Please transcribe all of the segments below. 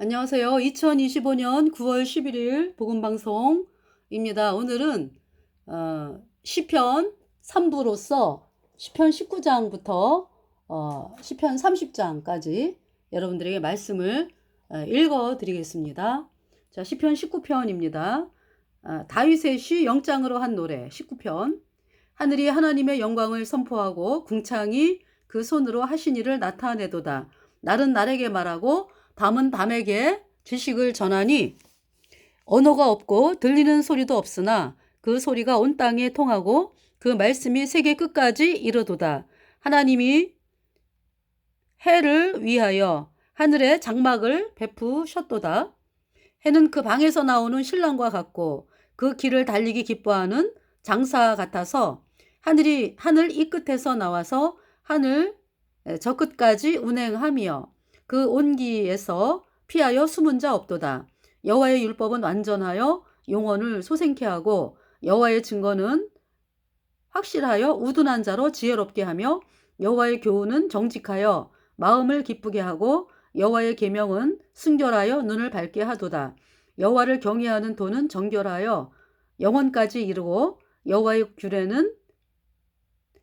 안녕하세요. 2025년 9월 11일 복음방송입니다. 오늘은 어, 시편 3부로서 시편 19장부터 어, 시편 30장까지 여러분들에게 말씀을 어, 읽어 드리겠습니다. 자, 시편 19편입니다. 아, 다윗의 시 영장으로 한 노래 19편 하늘이 하나님의 영광을 선포하고 궁창이 그 손으로 하신 일을 나타내도다. 날은 날에게 말하고 밤은 밤에게 지식을 전하니 언어가 없고 들리는 소리도 없으나 그 소리가 온 땅에 통하고 그 말씀이 세계 끝까지 이르도다. 하나님이 해를 위하여 하늘에 장막을 베푸셨도다. 해는 그 방에서 나오는 신랑과 같고 그 길을 달리기 기뻐하는 장사 같아서 하늘이 하늘 이 끝에서 나와서 하늘 저 끝까지 운행하며 그 온기에서 피하여 숨은 자 없도다. 여호와의 율법은 완전하여 영혼을 소생케 하고 여호와의 증거는 확실하여 우둔한 자로 지혜롭게 하며 여호와의 교훈은 정직하여 마음을 기쁘게 하고 여호와의 계명은 순결하여 눈을 밝게 하도다. 여호와를 경외하는 도는 정결하여 영원까지 이르고 여호와의 규례는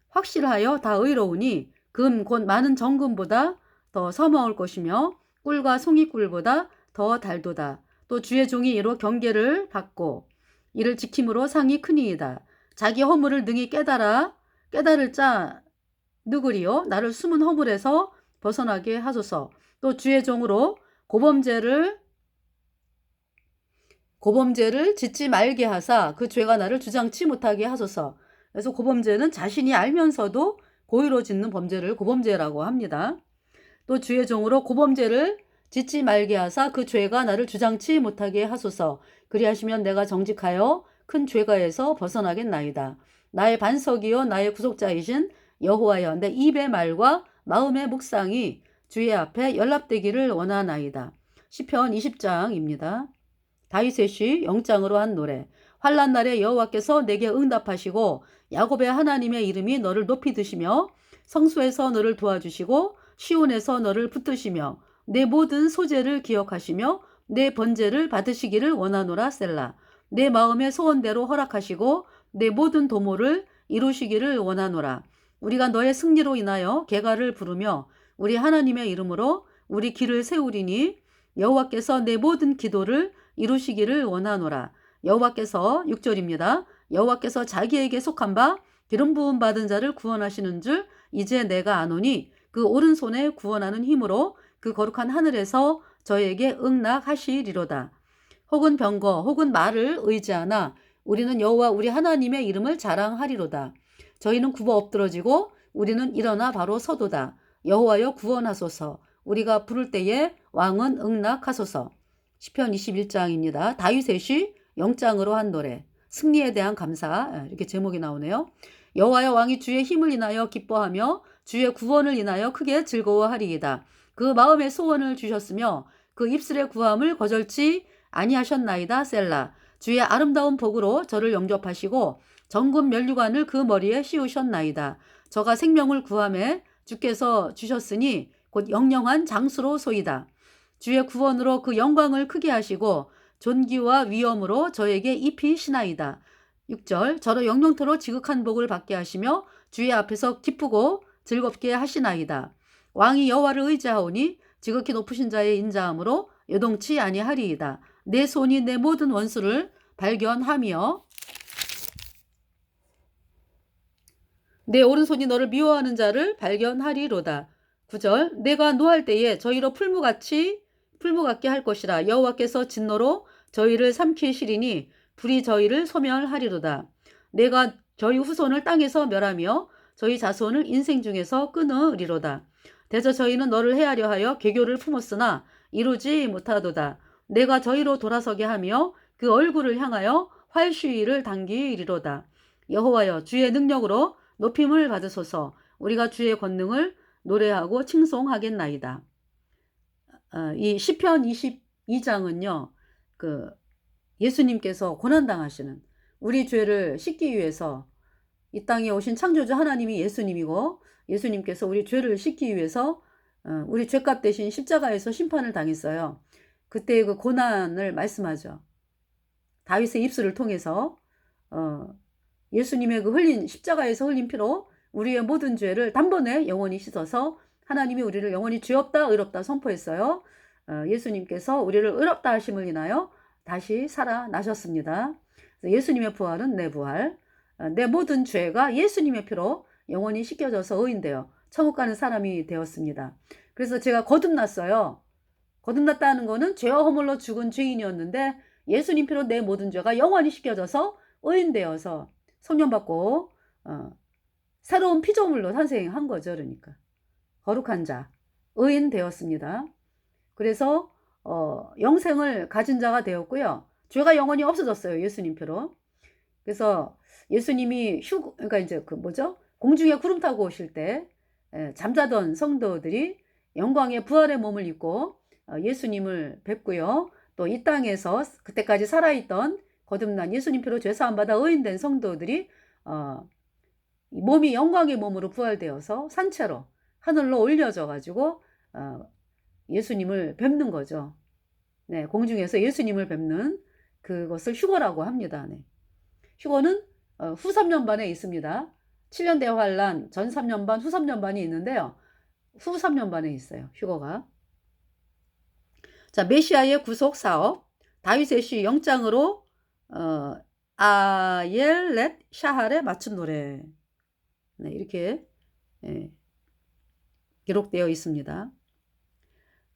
확실하여 다 의로우니 금 곧 많은 정금보다 더 서먹을 것이며 꿀과 송이꿀보다 더 달도다. 또 주의 종이 이로 경계를 받고 이를 지킴으로 상이 크니이다. 자기 허물을 능히 깨달아 깨달을 자 누구리요? 나를 숨은 허물에서 벗어나게 하소서. 또 주의 종으로 고범죄를 고범죄를 짓지 말게 하사 그 죄가 나를 주장치 못하게 하소서. 그래서 고범죄는 자신이 알면서도 고의로 짓는 범죄를 고범죄라고 합니다. 또 주의 종으로 고범죄를 짓지 말게 하사 그 죄가 나를 주장치 못하게 하소서. 그리하시면 내가 정직하여 큰 죄가에서 벗어나겠나이다. 나의 반석이요 나의 구속자이신 여호와여 내 입의 말과 마음의 묵상이 주의 앞에 연락되기를 원하나이다. 시편 20장입니다. 다윗의 시 영장으로 한 노래. 환란 날에 여호와께서 내게 응답하시고 야곱의 하나님의 이름이 너를 높이 드시며 성소에서 너를 도와주시고 시온에서 너를 붙드시며 내 모든 소재를 기억하시며 내 번제를 받으시기를 원하노라 셀라. 내 마음의 소원대로 허락하시고 내 모든 도모를 이루시기를 원하노라. 우리가 너의 승리로 인하여 개가를 부르며 우리 하나님의 이름으로 우리 길을 세우리니 여호와께서 내 모든 기도를 이루시기를 원하노라. 여호와께서 6절입니다. 여호와께서 자기에게 속한 바 기름 부음 받은 자를 구원하시는 줄 이제 내가 아노니 그 오른손에 구원하는 힘으로 그 거룩한 하늘에서 저에게 응낙하시리로다. 혹은 병거 혹은 말을 의지하나 우리는 여호와 우리 하나님의 이름을 자랑하리로다. 저희는 굽어 엎드러지고 우리는 일어나 바로 서도다. 여호와여 구원하소서. 우리가 부를 때에 왕은 응낙하소서. 시편 21장입니다. 다윗의 시 영장으로 한 노래. 승리에 대한 감사 예, 이렇게 제목이 나오네요. 여호와여 왕이 주의 힘을 인하여 기뻐하며 주의 구원을 인하여 크게 즐거워하리이다. 그 마음의 소원을 주셨으며 그 입술의 구함을 거절치 아니하셨나이다 셀라. 주의 아름다운 복으로 저를 영접하시고 정금 면류관을 그 머리에 씌우셨나이다. 저가 생명을 구함에 주께서 주셨으니 곧 영영한 장수로 소이다. 주의 구원으로 그 영광을 크게 하시고 존귀와 위엄으로 저에게 입히시나이다. 6절 저로 영영토로 지극한 복을 받게 하시며 주의 앞에서 기쁘고 즐겁게 하시나이다. 왕이 여호와를 의지하오니 지극히 높으신 자의 인자함으로 요동치 아니하리이다. 내 손이 내 모든 원수를 발견하며 내 오른손이 너를 미워하는 자를 발견하리로다. 9절 내가 노할 때에 저희로 풀무같이 풀무 같게 할 것이라 여호와께서 진노로 저희를 삼키시리니 불이 저희를 소멸하리로다. 내가 저희 후손을 땅에서 멸하며 저희 자손을 인생 중에서 끊으리로다. 대저 저희는 너를 헤아려 하여 개교를 품었으나 이루지 못하도다. 내가 저희로 돌아서게 하며 그 얼굴을 향하여 활시위를 당기리로다. 여호와여 주의 능력으로 높임을 받으소서 우리가 주의 권능을 노래하고 칭송하겠나이다. 어, 이 시편 22장은요. 그 예수님께서 고난 당하시는 우리 죄를 씻기 위해서 이 땅에 오신 창조주 하나님이 예수님이고 예수님께서 우리 죄를 씻기 위해서 어, 우리 죄값 대신 십자가에서 심판을 당했어요. 그때의 그 고난을 말씀하죠. 다윗의 입술을 통해서 어, 예수님의 그 흘린 십자가에서 흘린 피로 우리의 모든 죄를 단번에 영원히 씻어서 하나님이 우리를 영원히 죄 없다 의롭다 선포했어요. 어, 예수님께서 우리를 의롭다 하심을 인하여 다시 살아나셨습니다. 예수님의 부활은 내 부활, 어, 내 모든 죄가 예수님의 피로 영원히 씻겨져서 의인되어 천국 가는 사람이 되었습니다. 그래서 제가 거듭났어요. 거듭났다는 거는 죄와 허물로 죽은 죄인이었는데 예수님 피로 내 모든 죄가 영원히 씻겨져서 의인되어서 성령 받고 어, 새로운 피조물로 탄생한 거죠. 그러니까 거룩한 자, 의인 되었습니다. 그래서 어, 영생을 가진 자가 되었고요. 죄가 영원히 없어졌어요. 예수님 표로. 그래서 예수님이 휴, 그러니까 이제 그 뭐죠? 공중에 구름 타고 오실 때 에, 잠자던 성도들이 영광의 부활의 몸을 입고 어, 예수님을 뵙고요. 또 이 땅에서 그때까지 살아있던 거듭난 예수님 표로 죄 사함 받아 의인된 성도들이 어, 이 몸이 영광의 몸으로 부활되어서 산채로 하늘로 올려져 가지고 어, 예수님을 뵙는 거죠. 네, 공중에서 예수님을 뵙는 그것을 휴거라고 합니다. 네. 휴거는 어, 후 3년반에 있습니다. 7년 대환란, 전 3년반, 후 3년반이 있는데요. 후 3년반에 있어요. 휴거가. 자, 메시아의 구속 사업. 다윗의 시 영장으로 어, 아옐렛 샤할에 맞춘 노래. 네, 이렇게 예, 기록되어 있습니다.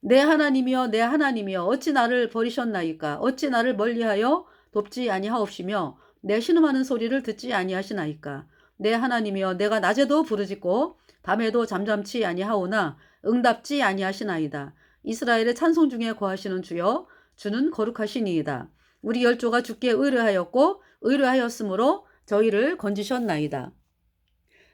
내 하나님이여 내 하나님이여 어찌 나를 버리셨나이까 어찌 나를 멀리하여 돕지 아니하옵시며 내 신음하는 소리를 듣지 아니하시나이까? 내 하나님이여 내가 낮에도 부르짖고 밤에도 잠잠치 아니하오나 응답지 아니하시나이다. 이스라엘의 찬송 중에 거하시는 주여 주는 거룩하시니이다. 우리 열조가 주께 의뢰하였고 의뢰하였으므로 저희를 건지셨나이다.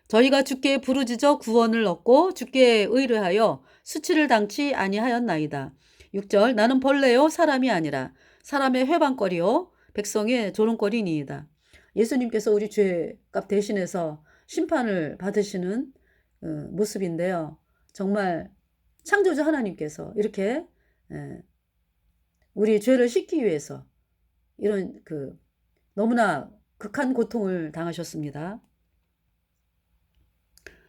저희가 주께 부르짖어 구원을 얻고 주께 의뢰하여 수치를 당치 아니하였나이다. 6절 나는 벌레요 사람이 아니라 사람의 회방거리요 백성의 조롱거리니이다. 예수님께서 우리 죄값 대신해서 심판을 받으시는 어, 모습인데요. 정말 창조주 하나님께서 이렇게 에, 우리 죄를 씻기 위해서 이런 그 너무나 극한 고통을 당하셨습니다.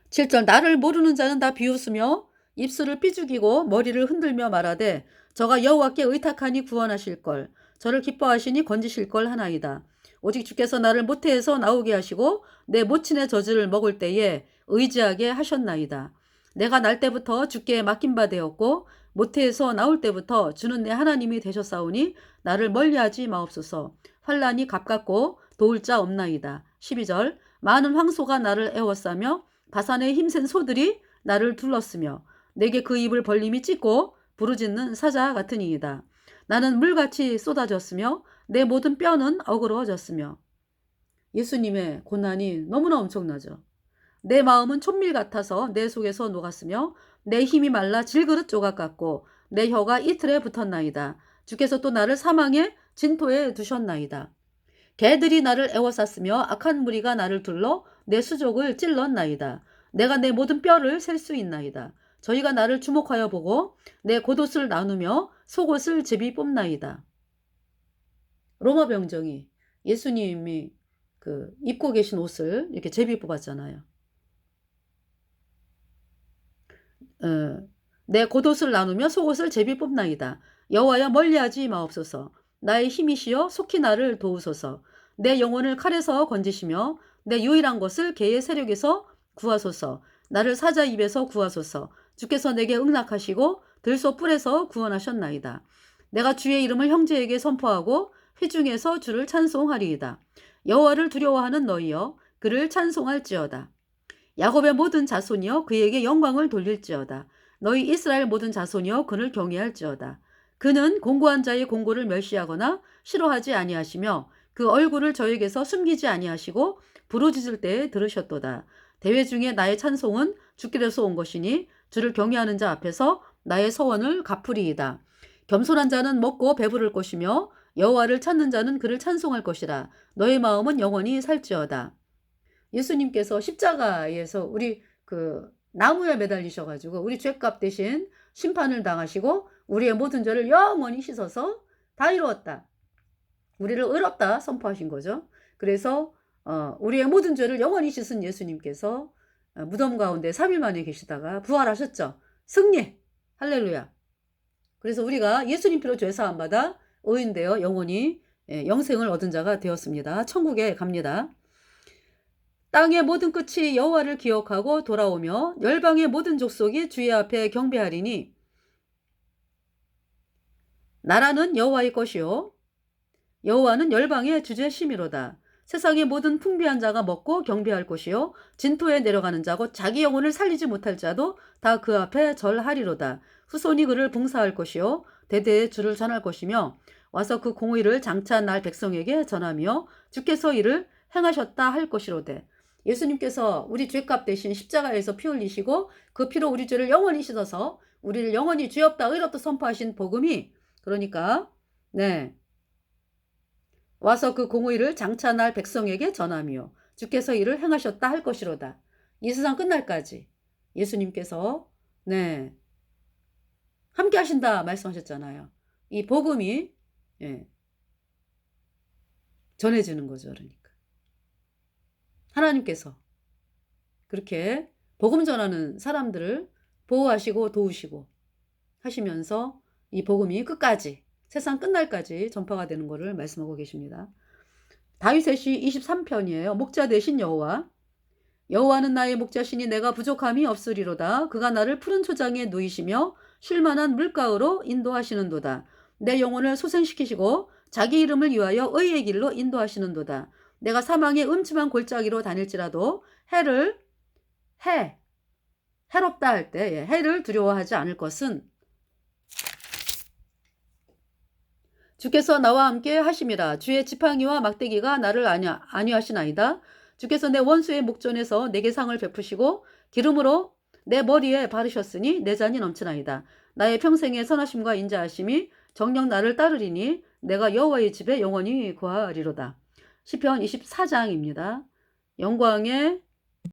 7절 나를 모르는 자는 다 비웃으며 입술을 삐죽이고 머리를 흔들며 말하되 저가 여호와께 의탁하니 구원하실 걸 저를 기뻐하시니 건지실 걸 하나이다. 오직 주께서 나를 모태에서 나오게 하시고 내 모친의 저주를 먹을 때에 의지하게 하셨나이다. 내가 날 때부터 주께 맡긴 바 되었고 모태에서 나올 때부터 주는 내 하나님이 되셨사오니 나를 멀리하지 마옵소서. 환란이 가깝고 도울 자 없나이다. 12절 많은 황소가 나를 애워싸며 바산의 힘센 소들이 나를 둘렀으며 내게 그 입을 벌림이 찢고 부르짖는 사자 같으니이다. 나는 물같이 쏟아졌으며 내 모든 뼈는 어그러졌으며 예수님의 고난이 너무나 엄청나죠. 내 마음은 촛밀 같아서 내 속에서 녹았으며 내 힘이 말라 질그릇 조각 같고 내 혀가 이틀에 붙었나이다. 주께서 또 나를 사망의 진토에 두셨나이다. 개들이 나를 애워쌌으며 악한 무리가 나를 둘러 내 수족을 찔렀나이다. 내가 내 모든 뼈를 셀 수 있나이다. 저희가 나를 주목하여 보고 내 겉옷을 나누며 속옷을 제비 뽑나이다. 로마 병정이 예수님이 그 입고 계신 옷을 이렇게 제비 뽑았잖아요. 어, 내 겉옷을 나누며 속옷을 제비 뽑나이다. 여호와여 멀리하지 마옵소서. 나의 힘이시여 속히 나를 도우소서. 내 영혼을 칼에서 건지시며 내 유일한 것을 개의 세력에서 구하소서. 나를 사자 입에서 구하소서. 주께서 내게 응낙하시고 들소 뿔에서 구원하셨나이다. 내가 주의 이름을 형제에게 선포하고 회중에서 주를 찬송하리이다. 여호와를 두려워하는 너희여 그를 찬송할지어다. 야곱의 모든 자손이여 그에게 영광을 돌릴지어다. 너희 이스라엘 모든 자손이여 그를 경외할지어다. 그는 공고한 자의 공고를 멸시하거나 싫어하지 아니하시며 그 얼굴을 저에게서 숨기지 아니하시고 부르짖을 때에 들으셨도다. 대회 중에 나의 찬송은 주께로서 온 것이니 주를 경외하는 자 앞에서 나의 서원을 갚으리이다. 겸손한 자는 먹고 배부를 것이며 여호와를 찾는 자는 그를 찬송할 것이라. 너의 마음은 영원히 살지어다. 예수님께서 십자가에서 우리 그 나무에 매달리셔가지고 우리 죄값 대신 심판을 당하시고 우리의 모든 죄를 영원히 씻어서 다 이루었다. 우리를 의롭다 선포하신 거죠. 그래서 어, 우리의 모든 죄를 영원히 씻은 예수님께서 어, 무덤 가운데 3일 만에 계시다가 부활하셨죠. 승리! 할렐루야! 그래서 우리가 예수님 피로 죄 사함 받아 의인되어 영원히 예, 영생을 얻은 자가 되었습니다. 천국에 갑니다. 땅의 모든 끝이 여호와를 기억하고 돌아오며 열방의 모든 족속이 주의 앞에 경배하리니 나라는 여호와의 것이요 여호와는 열방의 주제심이로다. 세상의 모든 풍비한 자가 먹고 경배할 것이요. 진토에 내려가는 자고 자기 영혼을 살리지 못할 자도 다 그 앞에 절하리로다. 후손이 그를 봉사할 것이요. 대대에 주를 전할 것이며 와서 그 공의를 장차 날 백성에게 전하며 주께서 이를 행하셨다 할 것이로되. 예수님께서 우리 죄값 대신 십자가에서 피 흘리시고 그 피로 우리 죄를 영원히 씻어서 우리를 영원히 죄 없다 의롭다 선포하신 복음이 그러니까 네 와서 그 공의를 장차 날 백성에게 전하며 주께서 이를 행하셨다 할 것이로다. 이 세상 끝날까지 예수님께서 네 함께 하신다 말씀하셨잖아요. 이 복음이 예, 전해지는 거죠. 그러니까 하나님께서 그렇게 복음 전하는 사람들을 보호하시고 도우시고 하시면서 이 복음이 끝까지 세상 끝날까지 전파가 되는 것을 말씀하고 계십니다. 다윗의 시 23편이에요. 목자 대신 여호와 여호와는 나의 목자시니 내가 부족함이 없으리로다. 그가 나를 푸른 초장에 누이시며 쉴만한 물가으로 인도하시는도다. 내 영혼을 소생시키시고 자기 이름을 위하여 의의 길로 인도하시는도다. 내가 사망의 음침한 골짜기로 다닐지라도 해를 해 해롭다 할때 예, 해를 두려워하지 않을 것은 주께서 나와 함께 하심이라 주의 지팡이와 막대기가 나를 아니, 아니하시나이다. 주께서 내 원수의 목전에서 내게 상을 베푸시고 기름으로 내 머리에 바르셨으니 내 잔이 넘치나이다. 나의 평생의 선하심과 인자하심이 정녕 나를 따르리니 내가 여호와의 집에 영원히 거하리로다. 시편 24장입니다. 영광의